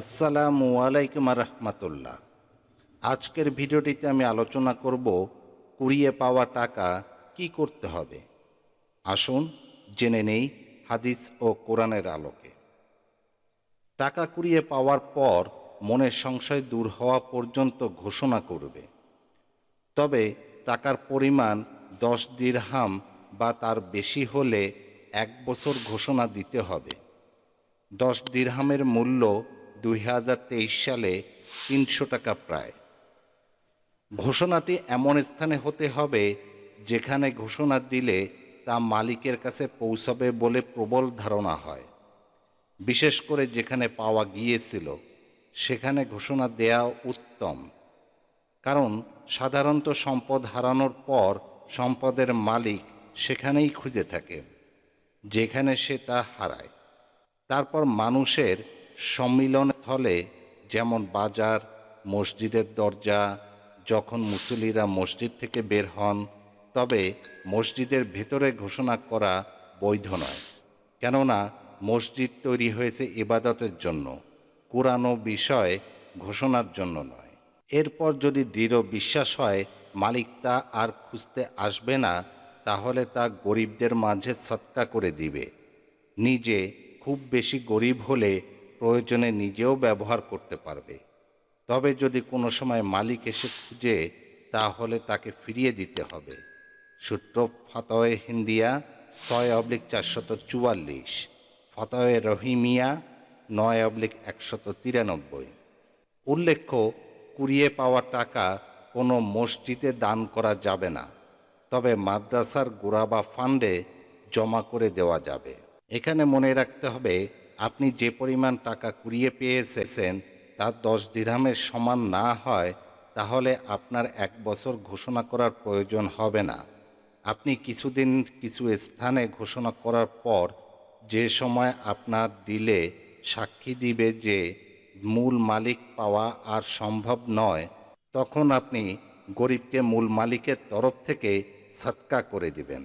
আসসালামু আলাইকুম রহমতুল্লাহ আজকের ভিডিওটিতে আমি আলোচনা করব কুড়িয়ে পাওয়া টাকা কি করতে হবে। আসুন জেনে নেই হাদিস ও কোরআনের আলোকে। টাকা কুড়িয়ে পাওয়ার পর মনের সংশয় দূর হওয়া পর্যন্ত ঘোষণা করবে। তবে টাকার পরিমাণ দশ দিরহাম বা তার বেশি হলে এক বছর ঘোষণা দিতে হবে। দশ দিরহামের মূল্য দুই হাজার তেইশ সালে তিনশো টাকা প্রায়। ঘোষণাটি এমন স্থানে হতে হবে যেখানে ঘোষণা দিলে তা মালিকের কাছে পৌঁছাবে বলে প্রবল ধারণা হয়। বিশেষ করে যেখানে পাওয়া গিয়েছিল, সেখানে ঘোষণা দেয়া উত্তম। কারণ সাধারণত সম্পদ হারানোর পর সম্পদের মালিক সেখানেই খুঁজে থাকে, যেখানে সে তা হারায়। তারপর মানুষের সম্মিলন স্থলে যেমন বাজার, মসজিদের দরজা, যখন মুসলিরা মসজিদ থেকে বের হন, তবে মসজিদের ভেতরে ঘোষণা করা বৈধ নয়। কেননা, মসজিদ তৈরি হয়েছে ইবাদতের জন্য, কোরআন বিষয় ঘোষণার জন্য নয়। এরপর যদি দৃঢ় বিশ্বাস হয়, মালিক তা আর খুঁজতে আসবে না, তাহলে তা গরিবদের মাঝে সৎকা করে দিবে। নিজে খুব বেশি গরিব হলে প্রয়োজনে নিজেও ব্যবহার করতে পারবে। তবে যদি কোনো সময় মালিক এসে খুঁজে, তাহলে তাকে ফিরিয়ে দিতে হবে। সূত্র ফতয়ে হিন্দিয়া, ছয় অবলিক চারশত চুয়াল্লিশ। ফতয়ে রহিমিয়া, নয় অবলিক একশত তিরানব্বই। উল্লেখ্য, কুড়িয়ে পাওয়া টাকা কোনো মসজিদে দান করা যাবে না। তবে মাদ্রাসার গোড়া বা ফান্ডে জমা করে দেওয়া যাবে। এখানে মনে রাখতে হবে আপনি যে পরিমাণ টাকা কুড়িয়ে পেয়ে এসেছেন তা দশ দিরহামের সমান না হয়, তাহলে আপনার এক বছর ঘোষণা করার প্রয়োজন হবে না। আপনি কিছুদিন কিছু স্থানে ঘোষণা করার পর, যে সময় আপনার দিলে সাক্ষী দিবে যে মূল মালিক পাওয়া আর সম্ভব নয়, তখন আপনি গরিবকে মূল মালিকের তরফ থেকে সৎকা করে দিবেন।